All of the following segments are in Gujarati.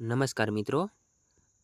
નમસ્કાર મિત્રો.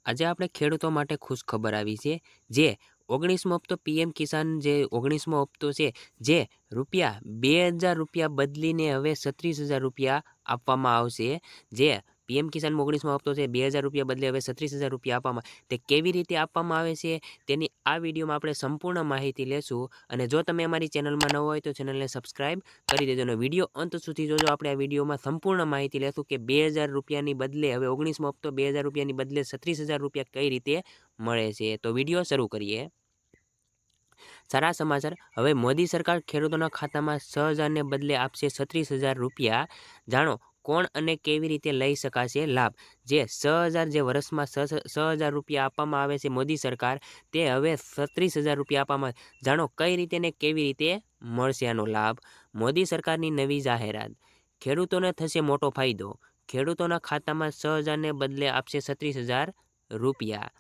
આજે આપણે ખેડૂતો માટે ખુશ ખબર આવી છે, જે ઓગણીસમો હપ્તો પીએમ કિસાન જે ઓગણીસમો હપ્તો છે, જે રૂપિયા બે હજાર રૂપિયા બદલીને હવે છત્રીસ હજાર રૂપિયા આપવામાં આવશે, જે પીએમ કિસાન ઓગણીસમાં હપ્તો છે, બે હજાર રૂપિયા બદલે હવે છત્રીસ હજાર રૂપિયા આપવામાં. તે કેવી રીતે આપવામાં આવે છે, તેની આ વિડીયોમાં આપણે સંપૂર્ણ માહિતી લેશું. અને જો તમે અમારી ચેનલમાં ન હોય તો ચેનલને સબસ્ક્રાઈબ કરી દેજો. અને વીડિયો અંત સુધી જોજો. આપણે આ વિડીયોમાં સંપૂર્ણ માહિતી લેશું કે બે હજાર રૂપિયાની બદલે હવે ઓગણીસમો હપ્તો, બે હજાર રૂપિયાની બદલે છત્રીસ હજાર રૂપિયા કઈ રીતે મળે છે. તો વીડિયો શરૂ કરીએ. સારા સમાચાર. હવે મોદી સરકાર ખેડૂતોના ખાતામાં છ હજારને બદલે આપશે છત્રીસ હજાર રૂપિયા. જાણો કોણ અને કેવી રીતે લઈ શકાશે લાભ? જે છ હજાર જે વર્ષમાં છ હજાર રૂપિયા આપવામાં આવે છે મોદી સરકાર, તે હવે છત્રીસ હજાર રૂપિયા આપવામાં જાણો કઈ રીતે ને કેવી રીતે મળશે આનો લાભ? મોદી સરકારની નવી જાહેરાત. ખેડૂતોને થશે મોટો ફાયદો. ખેડૂતોના ખાતામાં છ હજારને બદલે આપશે છત્રીસ હજાર રૂપિયા.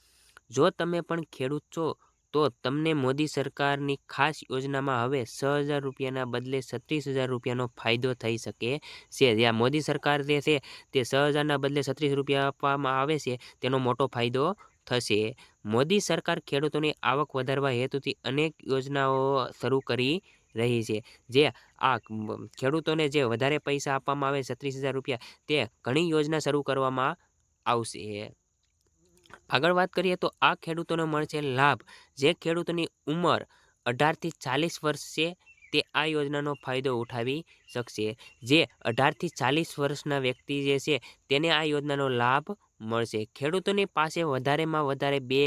જો તમે પણ ખેડૂત છો તો તમને મોદી સરકારની ખાસ યોજનામાં હવે છ હજાર રૂપિયાના બદલે છત્રીસ હજાર રૂપિયાનો ફાયદો થઈ શકે છે. જ્યાં મોદી સરકાર જે છે તે છ હજારના બદલે છત્રીસ રૂપિયા આપવામાં આવે છે, તેનો મોટો ફાયદો થશે. મોદી સરકાર ખેડૂતોની આવક વધારવા હેતુથી અનેક યોજનાઓ શરૂ કરી રહી છે. જે આ ખેડૂતોને જે વધારે પૈસા આપવામાં આવે, છત્રીસ હજાર રૂપિયા, તે ઘણી યોજના શરૂ કરવામાં આવશે. આગળ વાત કરીએ તો આ ખેડૂતોને મળશે લાભ. જે ખેડૂતોની ઉંમર અઢારથી ચાલીસ વર્ષ છે, તે આ યોજનાનો ફાયદો ઉઠાવી શકશે. જે અઢારથી ચાલીસ વર્ષના વ્યક્તિ જે છે, તેને આ યોજનાનો લાભ મળશે. ખેડૂતોની પાસે વધારેમાં વધારે બે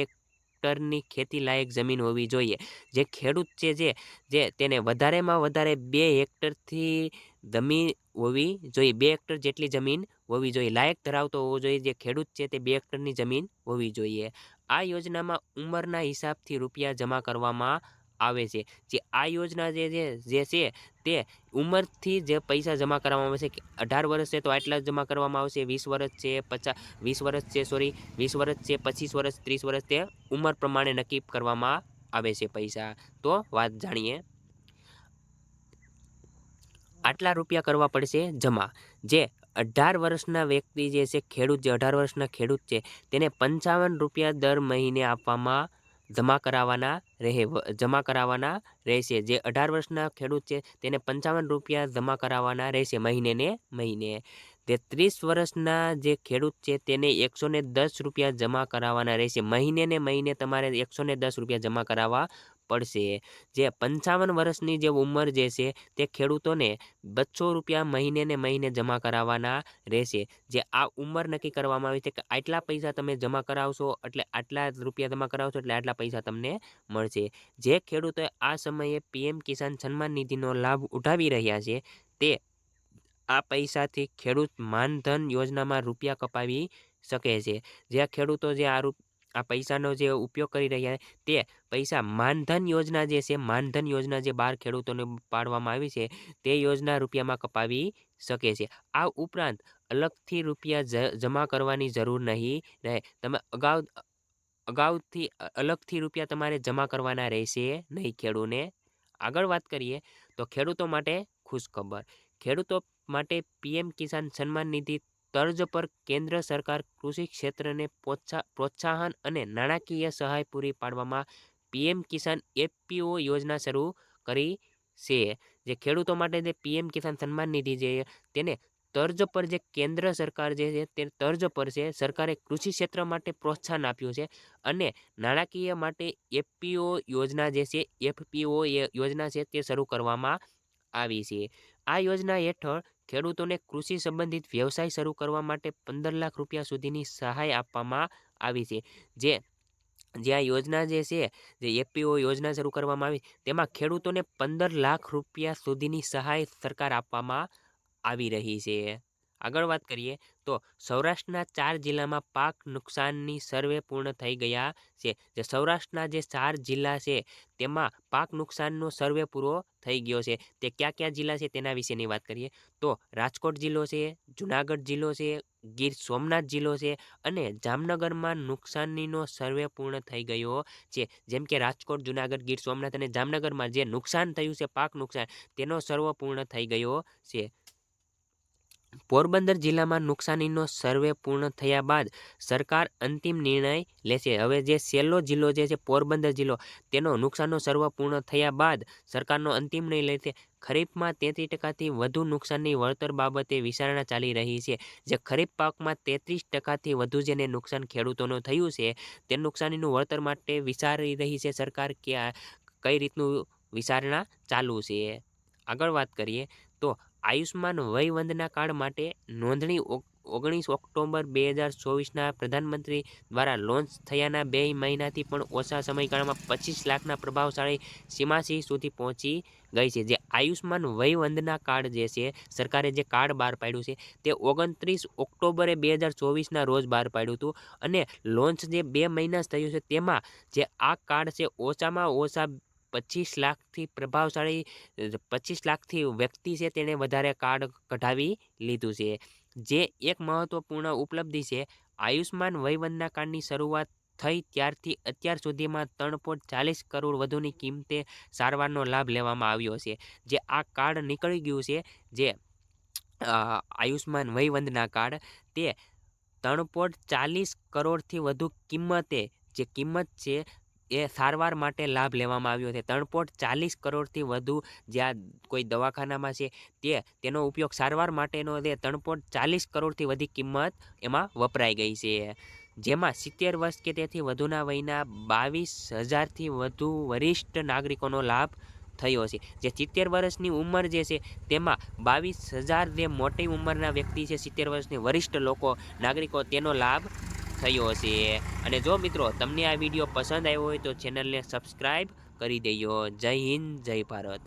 હેક્ટરની ખેતી લાયક જમીન હોવી જોઈએ. જે ખેડૂત છે જે જે તેને વધારેમાં વધારે બે હેક્ટરથી જમીન હોવી જોઈએ. બે હેક્ટર જેટલી જમીન હોવી જોઈએ. લાયક ધરાવતો હોવો જોઈએ. જે ખેડૂત છે તે બે હેક્ટરની જમીન હોવી જોઈએ. આ યોજનામાં ઉંમરના હિસાબથી રૂપિયા જમા કરવામાં આવે છે. જે આ યોજના જે જે છે તે ઉંમરથી જે પૈસા જમા કરવામાં આવે છે અઢાર વર્ષ છે તો આટલા જમા કરવામાં આવશે. વીસ વર્ષ છે પચાસ વીસ વર્ષ છે સોરી વીસ વર્ષ છે, પચીસ વર્ષ, ત્રીસ વર્ષ તે ઉંમર પ્રમાણે નક્કી કરવામાં આવે છે પૈસા. તો વાત જાણીએ. આટલા રૂપિયા કરવા પડશે જમા. જે અઢાર વર્ષના વ્યક્તિ જે છે, ખેડૂત જે અઢાર વર્ષના ખેડૂત છે, તેને પંચાવન રૂપિયા દર મહિને આપવામાં જમા કરાવવાના રહે, જમા કરાવવાના રહેશે. જે અઢાર વર્ષના ખેડૂત છે, તેને પંચાવન રૂપિયા જમા કરાવવાના રહેશે મહિને ને મહિને. તે ત્રીસ વર્ષના જે ખેડૂત છે, તેને એકસો ને દસ રૂપિયા જમા કરાવવાના રહેશે મહિને ને મહિને તમારે એકસો દસ રૂપિયા જમા કરાવવા પડશે. જે પંચાવન વર્ષની જે ઉંમર જે છે, તે ખેડૂતોને બસો રૂપિયા મહિને ને મહિને જમા કરાવવાના રહેશે. જે આ ઉંમર નક્કી કરવામાં આવી છે કે આટલા પૈસા તમે જમા કરાવશો, એટલે આટલા રૂપિયા જમા કરાવશો, એટલે આટલા પૈસા તમને મળશે. જે ખેડૂતોએ આ સમયે પીએમ કિસાન સન્માન નિધિનો લાભ ઉઠાવી રહ્યા છે, તે આ પૈસાથી ખેડૂત માનધન યોજનામાં રૂપિયા કપાવી શકે છે. જે ખેડૂતો જે આ આ પૈસાનો જે ઉપયોગ કરી રહ્યા તે પૈસા માનધન યોજના જે છે, માનધન યોજના જે બાર ખેડૂતોને પાડવામાં આવી છે, તે યોજના રૂપિયામાં કપાવી શકે છે. આ ઉપરાંત અલગથી રૂપિયા જમા કરવાની જરૂર નહીં રહે. તમે અગાઉ, અગાઉથી અલગથી રૂપિયા તમારે જમા કરવાના રહેશે નહીં ખેડૂને. આગળ વાત કરીએ તો ખેડૂતો માટે ખુશખબર. ખેડૂતો માટે પીએમ કિસાન સન્માન નિધિ તર્જ પર કેન્દ્ર સરકાર કૃષિ ક્ષેત્રને પ્રોત્સાહન અને નાણાકીય સહાય પૂરી પાડવામાં પીએમ કિસાન એફપીઓ યોજના શરૂ કરી છે. જે ખેડૂતો માટે જે પીએમ કિસાન સન્માન નિધિ જે તેને તર્જ પર જે કેન્દ્ર સરકાર જે છે તે તર્જ પર છે, સરકારે કૃષિ ક્ષેત્ર માટે પ્રોત્સાહન આપ્યું છે અને નાણાકીય માટે એફપીઓ યોજના જે છે, એફપીઓ યોજના છે તે શરૂ કરવામાં આવી છે. આ યોજના હેઠળ ખેડૂતોને કૃષિ સંબંધિત વ્યવસાય શરૂ કરવા માટે પંદર લાખ રૂપિયા સુધીની સહાય આપવામાં આવી છે. જે જે આ યોજના જે છે, જે એપીઓ યોજના શરૂ કરવામાં આવી, તેમાં ખેડૂતોને પંદર લાખ રૂપિયા સુધીની સહાય સરકાર આપવામાં આવી રહી છે. આગળ વાત કરીએ તો સૌરાષ્ટ્રના ચાર જિલ્લામાં પાક નુકસાનની સર્વે પૂર્ણ થઈ ગયા છે. જે સૌરાષ્ટ્રના જે ચાર જિલ્લા છે, તેમાં પાક નુકસાનનો સર્વે પૂરો થઈ ગયો છે. તે કયા કયા જિલ્લા છે તેના વિશેની વાત કરીએ તો રાજકોટ જિલ્લો છે, જુનાગઢ જિલ્લો છે, ગીર સોમનાથ જિલ્લો છે અને જામનગરમાં નુકસાનીનો સર્વે પૂર્ણ થઈ ગયો છે. જેમ કે રાજકોટ, જુનાગઢ, ગીર સોમનાથ અને જામનગરમાં જે નુકસાન થયું છે, પાક નુકસાન, તેનો સર્વ પૂર્ણ થઈ ગયો છે. પોરબંદર જિલ્લામાં નુકસાનીનો સર્વે પૂર્ણ થયા બાદ સરકાર અંતિમ નિર્ણય લેશે. હવે જે છેલ્લો જિલ્લો જે છે, પોરબંદર જિલ્લો, તેનો નુકસાનનો સર્વે પૂર્ણ થયા બાદ સરકારનો અંતિમ નિર્ણય લેશે. ખરીફમાં તેત્રીસ ટકાથી વધુ નુકસાનની વળતર બાબતે વિચારણા ચાલી રહી છે. જે ખરીફ પાકમાં તેત્રીસ ટકાથી વધુ જેને નુકસાન ખેડૂતોનું થયું છે, તે નુકસાનીનું વળતર માટે વિચારી રહી છે સરકાર કે કઈ રીતનું વિચારણા ચાલુ છે. આગળ વાત કરીએ તો આયુષ્માન વયવંદના કાર્ડ માટે નોંધણી ઓગણીસ ઓક્ટોબર બે હજાર ચોવીસના પ્રધાનમંત્રી દ્વારા લોન્ચ થયાના બે મહિનાથી પણ ઓછા સમયગાળામાં પચીસ લાખના પ્રભાવશાળી સીમાસી સુધી પહોંચી ગઈ છે. જે આયુષ્માન વયવંદના કાર્ડ જે છે, સરકારે જે કાર્ડ બહાર પાડ્યું છે, તે ઓગણત્રીસ ઓક્ટોબરે બે હજાર ચોવીસના રોજ બહાર પાડ્યું હતું અને લોન્ચ જે બે મહિના થયું છે, તેમાં જે આ કાર્ડ છે, ઓછામાં ઓછા પચીસ લાખથી પ્રભાવશાળી પચીસ લાખથી વ્યક્તિ છે તેણે વધારે કાર્ડ કઢાવી લીધું છે. જે એક મહત્વપૂર્ણ ઉપલબ્ધિ છે. આયુષ્માન વયવંદના કાર્ડની શરૂઆત થઈ ત્યારથી અત્યાર સુધીમાં ત્રણ પોઈન્ટ ચાલીસ કરોડ વધુની કિંમતે સારવારનો લાભ લેવામાં આવ્યો છે. જે આ કાર્ડ નીકળી ગયું છે, જે આયુષ્માન વયવંદના કાર્ડ, તે ત્રણ પોઈન્ટ ચાલીસ કરોડથી વધુ કિંમતે, જે કિંમત છે એ સારવાર માટે લાભ લેવામાં આવ્યો છે. ત્રણ પોઈન્ટ ચાલીસ કરોડથી વધુ જ્યાં કોઈ દવાખાનામાં છે તે, તેનો ઉપયોગ સારવાર માટેનો જે ત્રણ પોઈન્ટ ચાલીસ કરોડથી વધી કિંમત એમાં વપરાઈ ગઈ છે. જેમાં સિત્તેર વર્ષ કે તેથી વધુના વયના બાવીસ હજારથી વધુ વરિષ્ઠ નાગરિકોનો લાભ થયો છે. જે સિત્તેર વર્ષની ઉંમર જે છે તેમાં બાવીસ હજાર જે મોટી ઉંમરના વ્યક્તિ છે, સિત્તેર વર્ષની વરિષ્ઠ લોકો, નાગરિકો, તેનો લાભ થયો હશે. અને જો મિત્રો તમને આ વીડિયો પસંદ આવ્યો હોય તો ચેનલને સબસ્ક્રાઈબ કરી દેજો. જય હિન્દ, જય ભારત.